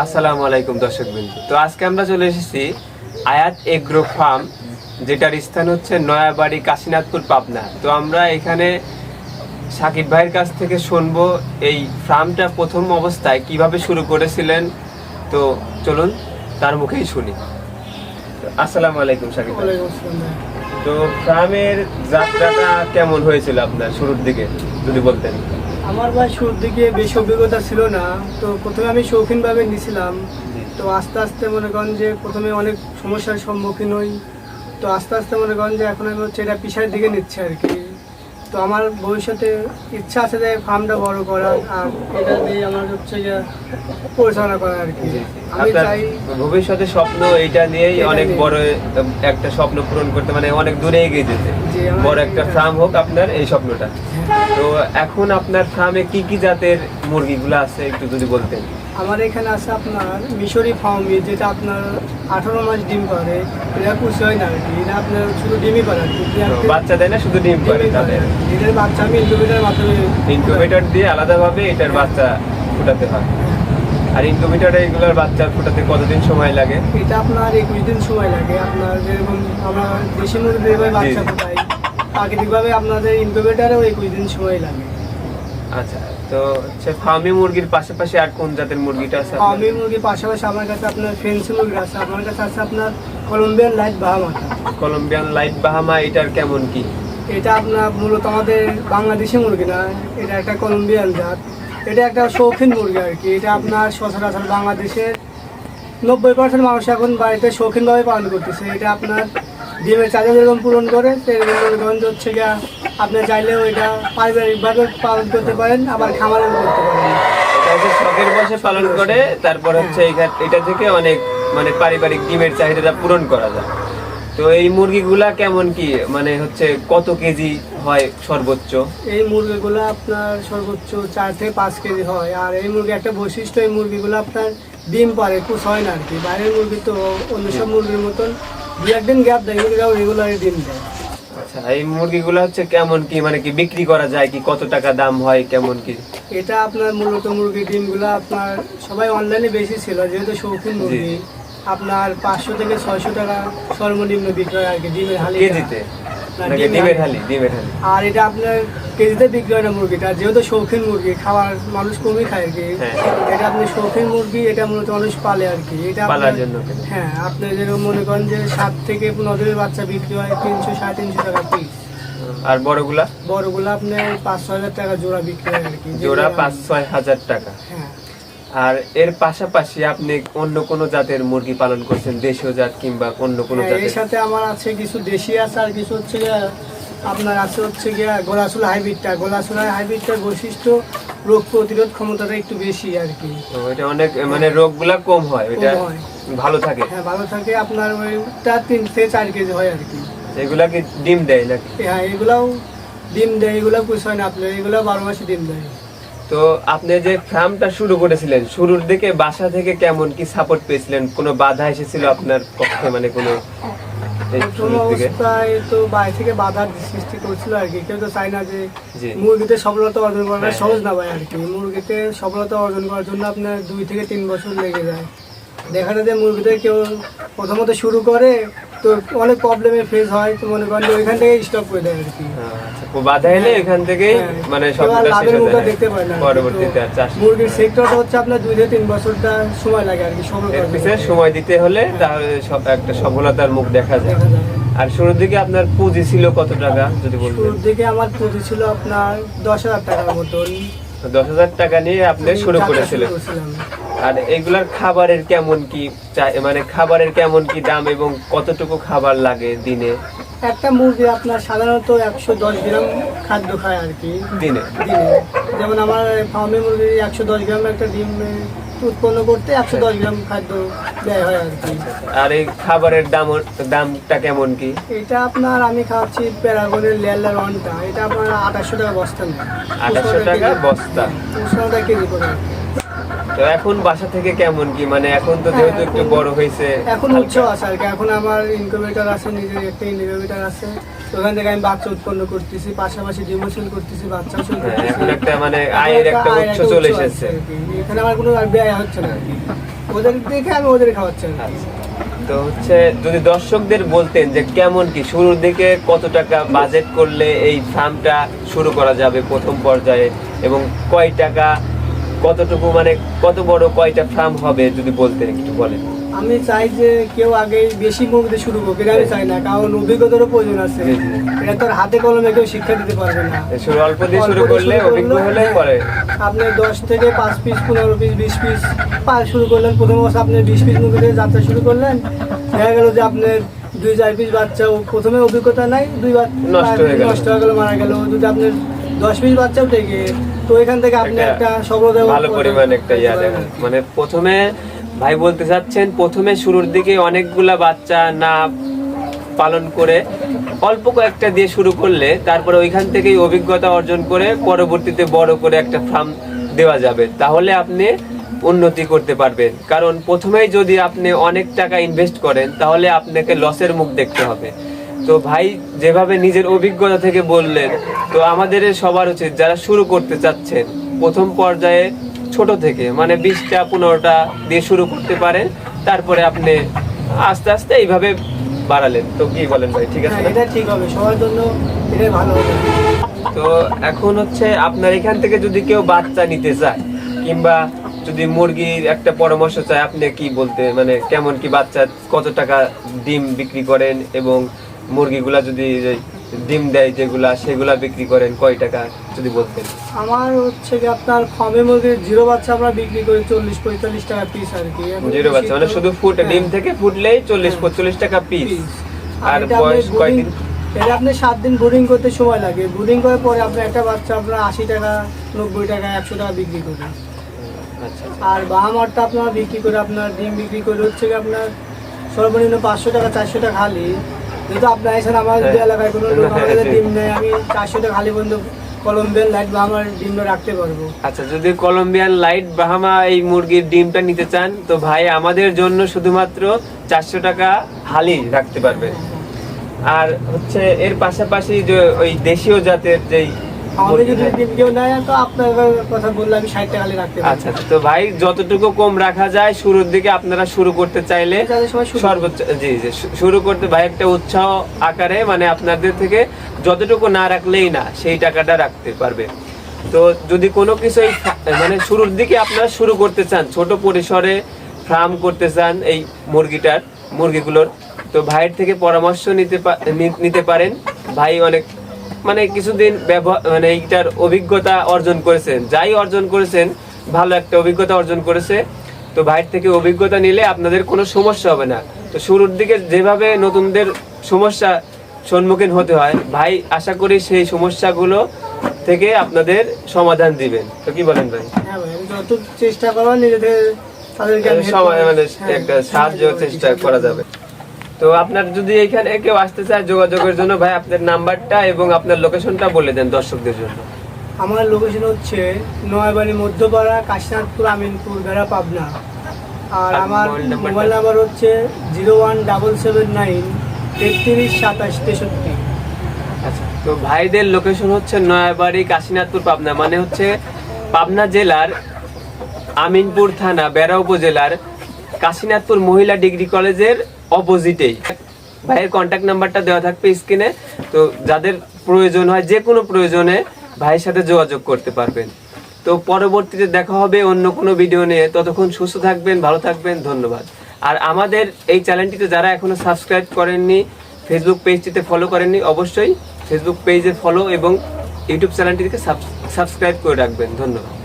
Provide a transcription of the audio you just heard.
আসসালামু আলাইকুম দর্শক বিন্দু। তো আজকে আমরা চলে এসেছি আয়াত এগ্রো ফার্ম যেটার স্থান হচ্ছে নয়াবাড়ি কাশীনাথপুর পাবনা। তো আমরা এখানে সাকিব ভাইয়ের কাছ থেকে শুনব এই ফার্মটা প্রথম অবস্থায় কীভাবে শুরু করেছিলেন। তো চলুন তার মুখেই শুনি। আসসালামু আলাইকুম সাকিব ভাই। তো ফার্মের যাত্রাটা কেমন হয়েছিল আপনার শুরুর দিকে যদি বলতেন? আমার ভাই শুরুর দিকে বেশি অভিজ্ঞতা ছিল না, তো প্রথমে আমি শৌখিনভাবে নিছিলাম তো আস্তে আস্তে মনে করেন যে প্রথমে অনেক সমস্যার সম্মুখীন হই। তো আস্তে আস্তে মনে করেন যে এখন আমি হচ্ছে এটা পিসার দিকে নিচ্ছে আর কি। তো আমার ভবিষ্যতে ইচ্ছা আছে যে ফার্মটা বড় করার আর এটা দিয়ে আমার হচ্ছে যে পরিচালনা করা আর কি। আমি চাই ভবিষ্যতে স্বপ্ন এটা নিয়েই অনেক বড় একটা স্বপ্ন পূরণ করতে মানে অনেক দূরে এগিয়ে যেতে। বড় একটা ফার্ম হোক আপনার এই স্বপ্নটা। তো এখন আপনার ফার্মে কি কি জাতের মুরগিগুলো আছে একটু যদি বলতেন? আমার এখানে আছে আপনার মিশরি ফার্মি যেটা আপনার আঠারো মাস ডিম পারে এটা পুষি হয় না এটা আপনার শুধু ডিমই পারে বাচ্চা দেয় না শুধু ডিম করে তাদের? এটার বাচ্চা আমি ইনকিউবেটারের মাধ্যমে ইনকিউবেটর দিয়ে আলাদাভাবে এটার বাচ্চা ফুটাতে হয়। আর ইনকিউবেটরে এগুলোর বাচ্চা ফুটাতে কতদিন সময় লাগে? এটা আপনার একুশ দিন সময় লাগে। আপনার যেরকম আমরা দেশি মুরগি যেভাবে বাচ্চা। ফোটাই প্রাকৃতিকভাবে আপনাদের ইনকিউবেটারেও একুশ দিন সময় লাগে। আচ্ছা তো হচ্ছে ফার্মি মুরগির পাশাপাশি আর কোন জাতের মুরগিটা আছে? আমি মুরগির পাশাপাশি আমার কাছে আপনার ফেন্সি মুরগি আছে আমার কাছে আছে আপনার কলম্বিয়ান লাইট বাহামাটা কলম্বিয়ান লাইট বাহামা এটার কেমন কি? এটা আপনার মূলত আমাদের বাংলাদেশি মুরগি না এটা একটা কলম্বিয়ান জাত। এটা একটা শৌখিন মুরগি আর কি এটা আপনার সচরাচর বাংলাদেশের নব্বই পার্সেন্ট মানুষ এখন বাড়িতে শৌখিনভাবে পালন করতেছে। এটা আপনার ডিমের চাহিদা যেরকম পূরণ করে সেরকম করেন হচ্ছে গিয়া আপনি চাইলেও এটা পারিবারিকভাবে পালন করতে পারেন আবার খামারেও করতে পারেন। শখের বসে পালন করে তারপর হচ্ছে এটা থেকে অনেক মানে পারিবারিক ডিমের চাহিদাটা পূরণ করা যায়। তো এই মুরগিগুলা কেমন কি? মানে হচ্ছে কত কেজি হয় সর্বোচ্চ? এই মুরগিগুলো আপনার সর্বোচ্চ চার থেকে পাঁচ কেজি হয় আর এই মুরগি একটা বৈশিষ্ট্য এই মুরগিগুলো আপনার ডিম পারে কুচ হয় না আর কি। বাইরের মুরগি তো অন্য সব মুরগির মতন দু একদিন গ্যাপ দেয় মুরগিরাও রেগুলারই ডিম দেয়। আচ্ছা এই মুরগিগুলো হচ্ছে কেমন কি মানে কি বিক্রি করা যায় কি কত টাকা দাম হয় কেমন কি? এটা আপনার মূলত মুরগির ডিমগুলো আপনার সবাই অনলাইনে বেশি ছিল যেহেতু শৌখিন মুরগি আপনার পাঁচশো থেকে ছয়শো টাকা সর্বনিম্ন বিক্রয় আর কি ডিমের হালি কেজিতে? ডিমের ডিমের হালি। হালি ডিমের হালি? আর এটা আপনার কেজিতে বিক্রি হয় না মুরগিটা যেহেতু শৌখিন মুরগি খাবার মানুষ কমই খায় আর কি। হ্যাঁ। এটা আপনি শৌখিন মুরগি এটা মূলত মানুষ পালে আর কি। এটা পালার জন্য। হ্যাঁ আপনি যেরকম মনে করেন যে সাত থেকে পনেরো দিনের বাচ্চা বিক্রি হয় তিনশো সাড়ে তিনশো টাকা পিস আর বড়গুলা? বড়গুলো আপনার পাঁচ ছ হাজার টাকা জোড়া বিক্রি হয় আর কি। জোড়া পাঁচ ছয় হাজার টাকা। হ্যাঁ। আর এর পাশাপাশি আপনি অন্য কোনো জাতের মুরগি পালন করছেন? দেশীয় জাত কিংবা অন্য কোনো হ্যাঁ, এর জাতের? সাথে আমার আছে কিছু দেশি আছে আর কিছু হচ্ছে আপনার আছে হচ্ছে গিয়া গোলাসুল হাইব্রিডটা। গোলাসুল হাইব্রিডটার বৈশিষ্ট্য রোগ প্রতিরোধ ক্ষমতাটা একটু বেশি আর কি। এটা অনেক মানে রোগগুলা কম হয় এটা হয়। ভালো থাকে। হ্যাঁ ভালো থাকে আপনার ওইটা তিন থেকে চার কেজি হয় আর কি। এগুলা কি ডিম দেয় নাকি? হ্যাঁ এগুলাও ডিম দেয় এগুলো পুষ হয় না আপনার এগুলো বারো মাসে ডিম দেয়। তো আপনি যে ফার্মটা শুরু করেছিলেন শুরুর দিকে বাসা থেকে কেমন কি সাপোর্ট পেয়েছিলেন? কোনো বাধা এসেছিল আপনার পক্ষে? মানে কোনো প্রথম অবস্থায় তো বাইরে থেকে বাধার সৃষ্টি করছিল আর কি। কেউ তো চায় না যে মুরগিতে সফলতা অর্জন করাটা হ্যাঁ, সহজ না ভাই আর কি। মুরগিতে সফলতা অর্জন করার জন্য আপনার দুই থেকে তিন বছর লেগে যায়। দেখা যায় যে মুরগিতে কেউ প্রথমত শুরু করে তো অনেক প্রবলেমে ফেস হয় তো মনে করেন ওইখান থেকে স্টপ করে দেয় আর কি। আচ্ছা, বাধা এলে এখান থেকেই হ্যাঁ, মানে আর সবটা শেষ হয়ে। যায় দেখতে পায় না। পরবর্তীতে আর চাষ মুরগির সেক্টরটা হচ্ছে আপনার দুই থেকে তিন বছরটা সময় লাগে আর কি। সময় দিতে হলে তাহলে সব একটা সফলতার মুখ দেখা যায়। আর শুরুর দিকে আপনার পুঁজি ছিল কত টাকা যদি বলতেন? শুরুর দিকে আমার পুঁজি ছিল আপনার দশ হাজার টাকার মতন। দশ হাজার টাকা নিয়ে আপনি শুরু করেছিলেন। আর এগুলার খাবারের কেমন কি মানে খাবারের কেমন কি দাম এবং কতটুকু খাবার লাগে দিনে? একটা মুরগি আপনার সাধারণত একশো দশ গ্রাম খাদ্য খায় আর কি। দিনে? দিনে। যেমন আমার ফার্মে মুরগি একশো দশ গ্রাম একটা ডিম উৎপন্ন করতে একশো দশ গ্রাম খাদ্য দেয় হয় আর কি। আর এই খাবারের দাম দামটা কেমন কি? এটা আপনার আমি খাওয়াচ্ছি প্যারাগনের লেয়ার ওয়ানটা। এটা আপনার আঠাশশো টাকা বস্তা নেয়। 2800 টাকা বস্তা। কেজি করে। তো এখন বাসা থেকে কেমন কি? মানে এখন তো হ্যাঁ, যেহেতু একটু বড় হয়েছে এখন। উৎসাহ আছে আর কি এখন আমার ইনকিউবেটর আছে নিজের একটা ইনকিউবেটর আছে। ওখান থেকে আমি বাচ্চা উৎপন্ন করতেছি পাশাপাশি সেল করতেছি বাচ্চাও সেল হ্যাঁ, এখন একটা মানে আয়ের একটা উৎস চলে এসেছে। এখানে আমার কোনো ব্যয় হচ্ছে না ওদের দেখে আমি ওদের খাওয়াচ্ছি। তো হচ্ছে যদি দর্শকদের বলতেন যে কেমন কি শুরুর দিকে কত টাকা বাজেট করলে এই ফার্মটা শুরু করা যাবে প্রথম পর্যায়ে এবং কয় টাকা কতটুকু মানে কত বড় কয়টা ফার্ম হবে যদি বলতেন একটু বলেন। আমি চাই যে কেউ আগে বেশি মুখ দিয়ে শুরু করুক এটা আমি চাই না কারণ অভিজ্ঞতারও প্রয়োজন আছে। জি, জি। এটা তোর হাতে কলমে কেউ শিক্ষা দিতে পারবে না। শুরু অল্প দিয়ে শুরু করলে অভিজ্ঞ হলেই হ্যাঁ, পরে। আপনি দশ থেকে পাঁচ পিস পনেরো পিস বিশ পিস পার শুরু করলেন। প্রথম অবস্থা আপনি বিশ পিস মুখে দিয়ে যাত্রা শুরু করলেন। দেখা গেল যে আপনার দুই চার পিস বাচ্চা প্রথমে অভিজ্ঞতা নাই দুই বাচ্চা নষ্ট হয়ে গেল। নষ্ট হয়ে গেল মারা গেল। যদি আপনার দশ পিস বাচ্চাও থেকে তো এখান থেকে আপনি একটা একটা ভালো পরিমাণ একটা ইয়া দেখেন মানে প্রথমে ভাই বলতে চাচ্ছেন প্রথমে শুরুর দিকে অনেকগুলা বাচ্চা না পালন করে অল্প কয়েকটা দিয়ে শুরু করলে তারপরে ওইখান থেকেই অভিজ্ঞতা অর্জন করে পরবর্তীতে বড় করে একটা ফার্ম দেওয়া যাবে। তাহলে আপনি উন্নতি করতে পারবেন। কারণ প্রথমেই যদি আপনি অনেক টাকা ইনভেস্ট করেন তাহলে আপনাকে লসের মুখ দেখতে হবে। তো ভাই যেভাবে নিজের অভিজ্ঞতা থেকে বললেন তো আমাদের সবার উচিত যারা শুরু করতে চাচ্ছেন প্রথম পর্যায়ে ছোট থেকে মানে বিশটা পনেরোটা দিয়ে শুরু করতে পারেন তারপরে আপনি আস্তে আস্তে এইভাবে বাড়ালেন। তো কি বলেন ভাই ঠিক আছে হ্যাঁ, এটা ঠিক হবে সবার জন্য এটাই ভালো হবে। তো এখন হচ্ছে আপনার এখান থেকে যদি কেউ বাচ্চা নিতে চায় কিংবা যদি মুরগির একটা পরামর্শ চায় আপনি কি বলতে মানে কেমন কি বাচ্চা কত টাকা ডিম বিক্রি করেন এবং মুরগিগুলা যদি ডিম দেয় যেগুলা সেগুলা বিক্রি করেন কয় টাকা যদি বলতেন? আমার হচ্ছে কি আপনার ফার্মে মুরগির জিরো বাচ্চা আমরা বিক্রি করি চল্লিশ পঁয়তাল্লিশ টাকা পিস আর কি। জিরো বাচ্চা মানে শুধু ফুট হ্যাঁ, ডিম থেকে ফুটলেই চল্লিশ হ্যাঁ। পঁয়তাল্লিশ টাকা পিস। আর বয়স কয়দিন? এটা আপনি সাত দিন বোর্ডিং করতে সময় লাগে। বোর্ডিং করার পরে আপনার একটা বাচ্চা আপনার আশি টাকা নব্বই টাকা একশো টাকা বিক্রি করে আচ্ছা আর বাহামারটা আপনার বিক্রি করে আপনার ডিম বিক্রি করে হচ্ছে আপনার সর্বনিম্ন পাঁচশো টাকা চারশো টাকা খালি। যেহেতু আপনার এসে আমার যদি হ্যাঁ। এলাকায় কোনো লোক আমাদের জি। ডিম নেই আমি চারশো টাকা খালি বন্ধু কলম্বিয়ান লাইট বাহামার ডিমটা রাখতে পারব আচ্ছা যদি কলম্বিয়ান লাইট বাহামা এই মুরগির ডিমটা নিতে চান তো ভাই আমাদের জন্য শুধুমাত্র চারশো টাকা হালি রাখতে পারবে আর হচ্ছে এর পাশাপাশি যে ওই দেশীয় জাতের যেই আমাদের যদি কেউ নেয় তো আপনার কথা বললে আমি ষাট টাকা রাখতে আচ্ছা তো ভাই যতটুকু কম রাখা যায় শুরুর দিকে আপনারা শুরু করতে চাইলে শুরু। সর্বোচ্চ জি জি শুরু করতে ভাই একটা উৎসাহ আকারে মানে আপনাদের থেকে যতটুকু না রাখলেই না সেই টাকাটা রাখতে পারবে। তো যদি কোনো কিছু মানে শুরুর দিকে আপনারা শুরু করতে চান ছোট পরিসরে ফার্ম করতে চান এই মুরগিটার মুরগিগুলোর তো ভাইয়ের থেকে পরামর্শ নিতে নিতে পারেন। ভাই অনেক মানে কিছুদিন ব্যবহার মানে এইটার অভিজ্ঞতা অর্জন করেছেন। যাই অর্জন করেছেন ভালো একটা অভিজ্ঞতা অর্জন করেছে। তো ভাইয়ের থেকে অভিজ্ঞতা নিলে আপনাদের কোনো সমস্যা হবে না। তো শুরুর দিকে যেভাবে নতুনদের সমস্যা সম্মুখীন হতে হয় ভাই আশা করি সেই সমস্যাগুলো থেকে আপনাদের সমাধান দিবেন। তো কি বলেন ভাই? হ্যাঁ চেষ্টা করব নিজেদের। মানে হ্যাঁ, একটা সাহায্য চেষ্টা করা যাবে। তো আপনার যদি এখানে কেউ আসতে চায় যোগাযোগের জন্য ভাই আপনার নাম্বারটা এবং আপনার লোকেশনটা বলে দেন দর্শকদের জন্য। আমার লোকেশন হচ্ছে নয়াবাড়ি মধ্যপাড়া কাশীনাথপুর আমিনপুর বেড়া পাবনা। আর আমার মোবাইল মোবাইল নাম্বার হচ্ছে zero one double seven nine তেত্রিশ সাতাশ তেষট্টি। আচ্ছা তো ভাইদের লোকেশন হচ্ছে নয়াবাড়ি কাশীনাথপুর পাবনা মানে হচ্ছে পাবনা জেলার আমিনপুর থানা বেড়া উপজেলার কাশীনাথপুর মহিলা ডিগ্রি কলেজের অপোজিটেই ভাইয়ের কন্ট্যাক্ট নাম্বারটা দেওয়া থাকবে স্ক্রিনে তো যাদের প্রয়োজন হয়, যে কোনো প্রয়োজনে ভাইয়ের সাথে যোগাযোগ করতে পারবেন। তো পরবর্তীতে দেখা হবে অন্য কোনো ভিডিও নিয়ে। ততক্ষণ সুস্থ থাকবেন, ভালো থাকবেন, ধন্যবাদ। আর আমাদের এই চ্যানেলটিতে যারা এখনও সাবস্ক্রাইব করেননি ফেসবুক পেজটিতে ফলো করেননি, অবশ্যই ফেসবুক পেজে ফলো এবং ইউটিউব চ্যানেলটিকে সাবস্ক্রাইব করে রাখবেন। ধন্যবাদ।